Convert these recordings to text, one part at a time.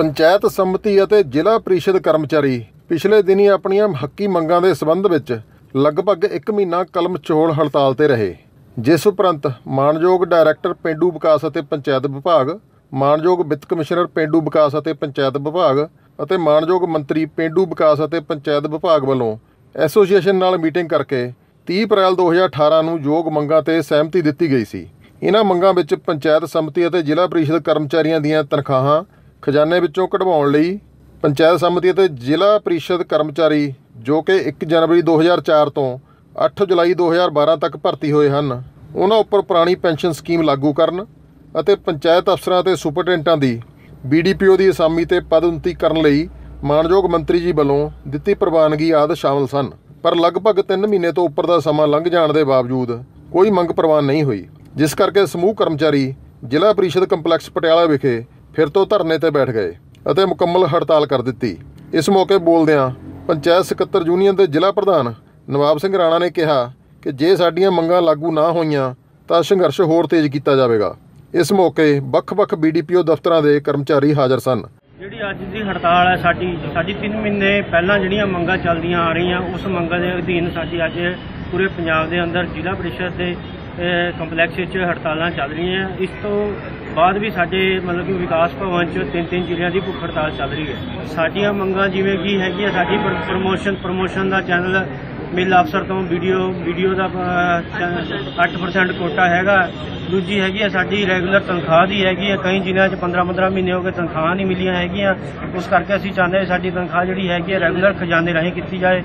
ਪੰਚਾਇਤ ਸੰਮਤੀ ਅਤੇ ਜ਼ਿਲ੍ਹਾ ਪ੍ਰੀਸ਼ਦ ਕਰਮਚਾਰੀ ਪਿਛਲੇ ਦਿਨੀ ਆਪਣੀਆਂ ਹੱਕੀ ਮੰਗਾਂ ਦੇ ਸਬੰਧ ਵਿੱਚ ਲਗਭਗ 1 ਮਹੀਨਾ ਕਲਮ ਚੋਲ ਹੜਤਾਲ ਤੇ ਰਹੇ, ਜਿਸ ਉਪਰੰਤ ਮਾਨਯੋਗ ਡਾਇਰੈਕਟਰ ਪਿੰਡੂ ਵਿਕਾਸ ਅਤੇ ਪੰਚਾਇਤ ਵਿਭਾਗ, ਮਾਨਯੋਗ ਵਿੱਤ ਕਮਿਸ਼ਨਰ ਪਿੰਡੂ ਵਿਕਾਸ ਅਤੇ ਪੰਚਾਇਤ ਵਿਭਾਗ ਅਤੇ ਮਾਨਯੋਗ ਮੰਤਰੀ ਪਿੰਡੂ ਵਿਕਾਸ ਅਤੇ ਪੰਚਾਇਤ ਵਿਭਾਗ ਵੱਲੋਂ ਐਸੋਸੀਏਸ਼ਨ ਨਾਲ ਮੀਟਿੰਗ ਕਰਕੇ 30 ਅਪ੍ਰੈਲ 2018 ਨੂੰ ਯੋਗ ਮੰਗਾਂ ਤੇ ਸਹਿਮਤੀ ਦਿੱਤੀ ਗਈ ਸੀ। ਇਹਨਾਂ ਮੰਗਾਂ ਵਿੱਚ ਪੰਚਾਇਤ ਸੰਮਤੀ ਅਤੇ ਜ਼ਿਲ੍ਹਾ ਪ੍ਰੀਸ਼ਦ ਕਰਮਚਾਰੀਆਂ ਦੀਆਂ ਤਨਖਾਹਾਂ ਖਜ਼ਾਨੇ ਵਿੱਚੋਂ ਕਢਵਾਉਣ ਲਈ ਪੰਚਾਇਤ ਸੰਮਤੀ ਅਤੇ ਜ਼ਿਲ੍ਹਾ ਪ੍ਰੀਸ਼ਦ ਕਰਮਚਾਰੀ ਜੋ ਕਿ 1 ਜਨਵਰੀ 2004 ਤੋਂ 8 ਜੁਲਾਈ 2012 ਤੱਕ ਭਰਤੀ ਹੋਏ ਹਨ, ਉਹਨਾਂ ਉੱਪਰ ਪੁਰਾਣੀ ਪੈਨਸ਼ਨ ਸਕੀਮ ਲਾਗੂ ਕਰਨ ਅਤੇ ਪੰਚਾਇਤ ਅਫਸਰਾਂ ਅਤੇ ਸੁਪਰਡੈਂਟਾਂ ਦੀ ਬੀਡੀਪੀਓ ਦੀ ਅਸਾਮੀ ਤੇ ਪਦਉੱਨਤੀ ਕਰਨ ਲਈ ਮਾਨਯੋਗ ਮੰਤਰੀ ਜੀ ਵੱਲੋਂ ਦਿੱਤੀ ਪ੍ਰਵਾਨਗੀ ਆਦਿ ਸ਼ਾਮਲ ਸਨ। ਪਰ ਲਗਭਗ 3 ਮਹੀਨੇ ਤੋਂ ਉੱਪਰ ਦਾ ਸਮਾਂ ਲੰਘ ਜਾਣ ਦੇ ਬਾਵਜੂਦ ਕੋਈ ਮੰਗ ਪ੍ਰਵਾਨ ਨਹੀਂ ਹੋਈ। ਜਿਸ ਕਰਕੇ ਸਮੂਹ ਕਰਮਚਾਰੀ ਜ਼ਿਲ੍ਹਾ ਪ੍ਰੀਸ਼ਦ ਕੰਪਲੈਕਸ ਪਟਿਆਲਾ ਵਿਖੇ ਫਿਰ ਤੋਂ ਧਰਨੇ ਤੇ ਬੈਠ ਗਏ ਅਤੇ ਮੁਕੰਮਲ ਹੜਤਾਲ ਕਰ ਦਿੱਤੀ। ਇਸ ਮੌਕੇ ਬੋਲਦਿਆਂ ਪੰਚਾਇਤ ਸਕੱਤਰ ਯੂਨੀਅਨ ਦੇ ਜ਼ਿਲ੍ਹਾ ਪ੍ਰਧਾਨ ਨਵਾਬ ਸਿੰਘ ਰਾਣਾ ਨੇ ਕਿਹਾ ਕਿ ਜੇ ਸਾਡੀਆਂ ਮੰਗਾਂ ਲਾਗੂ ਨਾ ਹੋਈਆਂ ਤਾਂ ਸੰਘਰਸ਼ ਹੋਰ ਤੇਜ਼ ਕੀਤਾ ਜਾਵੇਗਾ। ਇਸ ਮੌਕੇ ਵੱਖ-ਵੱਖ ਬੀਡੀਪੀਓ ਦਫ਼ਤਰਾਂ ਦੇ ਕਰਮਚਾਰੀ ਹਾਜ਼ਰ ਸਨ। ਜਿਹੜੀ ਅੱਜ ਦੀ ਹੜਤਾਲ ਹੈ, ਸਾਡੀ ਸਾਡੀ 3 ਮਹੀਨੇ ਪਹਿਲਾਂ ਜਿਹੜੀਆਂ ਮੰਗਾਂ ਚੱਲਦੀਆਂ ਆ ਰਹੀਆਂ, ਉਸ ਮੰਗਾਂ ਦੇ ਅਧੀਨ ਸਾਡੀ ਅੱਜ ਪੂਰੇ ਪੰਜਾਬ ਦੇ ਅੰਦਰ ਜ਼ਿਲ੍ਹਾ ਪ੍ਰੀਸ਼ਦ ਦੇ ਕੰਪਲੈਕਸ ਵਿੱਚ ਹੜਤਾਲਾਂ ਚੱਲ ਰਹੀਆਂ। ਇਸ ਤੋਂ ਬਾਅਦ ਵੀ ਸਾਡੇ ਮਤਲਬ ਕਿ ਵਿਕਾਸ ਭਵਨ 'ਚ ਤਿੰਨ ਤਿੰਨ ਜ਼ਿਲ੍ਹਿਆਂ ਦੀ ਭੁੱਖ ਹੜਤਾਲ ਚੱਲ ਰਹੀ ਹੈ। ਸਾਡੀਆਂ ਮੰਗਾਂ ਜਿਵੇਂ ਕੀ ਹੈਗੀ ਸਾਡੀ ਪ੍ਰ- ਪ੍ਰਮੋਸ਼ਨ ਦਾ ਚੈਨਲ ਮਿਲ ਅਫਸਰ ਤੋਂ ਵੀਡੀਓ ਵੀਡੀਓ ਦਾ ਅਹ, 8% ਕੋਟਾ ਹੈਗਾ। ਦੂਜੀ ਹੈਗੀ ਹੈ ਸਾਡੀ ਰੈਗੂਲਰ ਤਨਖਾਹ ਦੀ ਹੈਗੀ ਹੈ ਕਈ ਜ਼ਿਲ੍ਹਿਆਂ 'ਚ 15-15 ਮਹੀਨੇ ਹੋ ਗਏ ਤਨਖਾਹਾਂ ਨਹੀਂ ਮਿਲੀਆਂ ਹੈਗੀਆਂ। ਉਸ ਕਰਕੇ ਅਸੀਂ ਚਾਹੁੰਦੇ ਸਾਡੀ ਤਨਖਾਹ ਜਿਹੜੀ ਹੈਗੀ ਆ ਰੈਗੂਲਰ ਖਜ਼ਾਨੇ ਰਾਹੀਂ ਕੀਤੀ ਜਾਏ।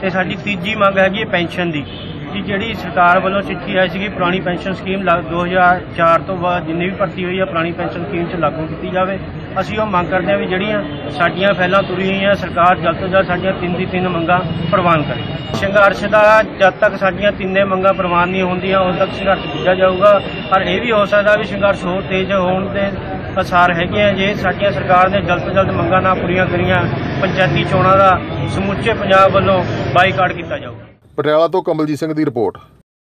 ਤੇ ਸਾਡੀ ਤੀਜੀ ਮੰਗ ਹੈਗੀ ਹੈ ਪੈਨਸ਼ਨ ਦੀ। ਕਿ ਜਿਹੜੀ ਸਰਕਾਰ ਵੱਲੋਂ ਚਿੱਠੀ ਆਈ ਸੀਗੀ, ਪੁਰਾਣੀ ਪੈਨਸ਼ਨ ਸਕੀਮ ਲਾ- 2004 ਤੋਂ ਬਾਅਦ ਜਿੰਨੀ ਵੀ ਭਰਤੀ ਹੋਈ ਹੈ ਪੁਰਾਣੀ ਪੈਨਸ਼ਨ ਸਕੀਮ 'ਚ ਲਾਗੂ ਕੀਤੀ ਜਾਵੇ। ਅਸੀਂ ਉਹ ਮੰਗ ਕਰਦੇ ਹਾਂ ਵੀ ਜਿਹੜੀਆਂ ਸਾਡੀਆਂ ਫੈਲਾਂ ਤੁਰੀ ਹੋਈਆਂ, ਸਰਕਾਰ ਜਲਦ ਤੋਂ ਜਲਦ ਸਾਡੀਆਂ ਤਿੰਨ ਦੀ ਤਿੰਨ ਮੰਗਾਂ ਪ੍ਰਵਾਨ ਕਰੇ। ਸੰਘਰਸ਼ ਦਾ ਜਦ ਤੱਕ ਸਾਡੀਆਂ ਤਿੰਨੇ ਮੰਗਾਂ ਪ੍ਰਵਾਨ ਨਹੀਂ ਹੁੰਦੀਆਂ, ਉਦੋਂ ਤੱਕ ਸੰਘਰਸ਼ ਕੀਤਾ ਜਾਊਗਾ। ਪਰ ਇਹ ਵੀ ਹੋ ਸਕਦਾ ਵੀ ਸੰਘਰਸ਼ ਹੋਰ ਤੇਜ਼ ਹੋਣ ਦੇ ਅਸਾਰ ਹੈਗੇ ਆ। ਜੇ ਸਾਡੀਆਂ ਸਰਕਾਰ ਨੇ ਜਲਦ ਤੋਂ ਜਲਦ ਮੰਗਾਂ ਨਾ ਪੂਰੀਆਂ ਕਰੀਆਂ, ਪੰਚਾਇਤੀ ਚੋਣਾਂ ਦਾ ਸਮੁੱਚੇ ਪੰਜਾਬ ਵੱਲੋਂ ਬਾਈਕਾਟ ਕੀਤਾ ਜਾਊਗਾ। ਪਟਿਆਲਾ ਤੋਂ ਕਮਲਜੀਤ ਸਿੰਘ ਦੀ ਰਿਪੋਰਟ।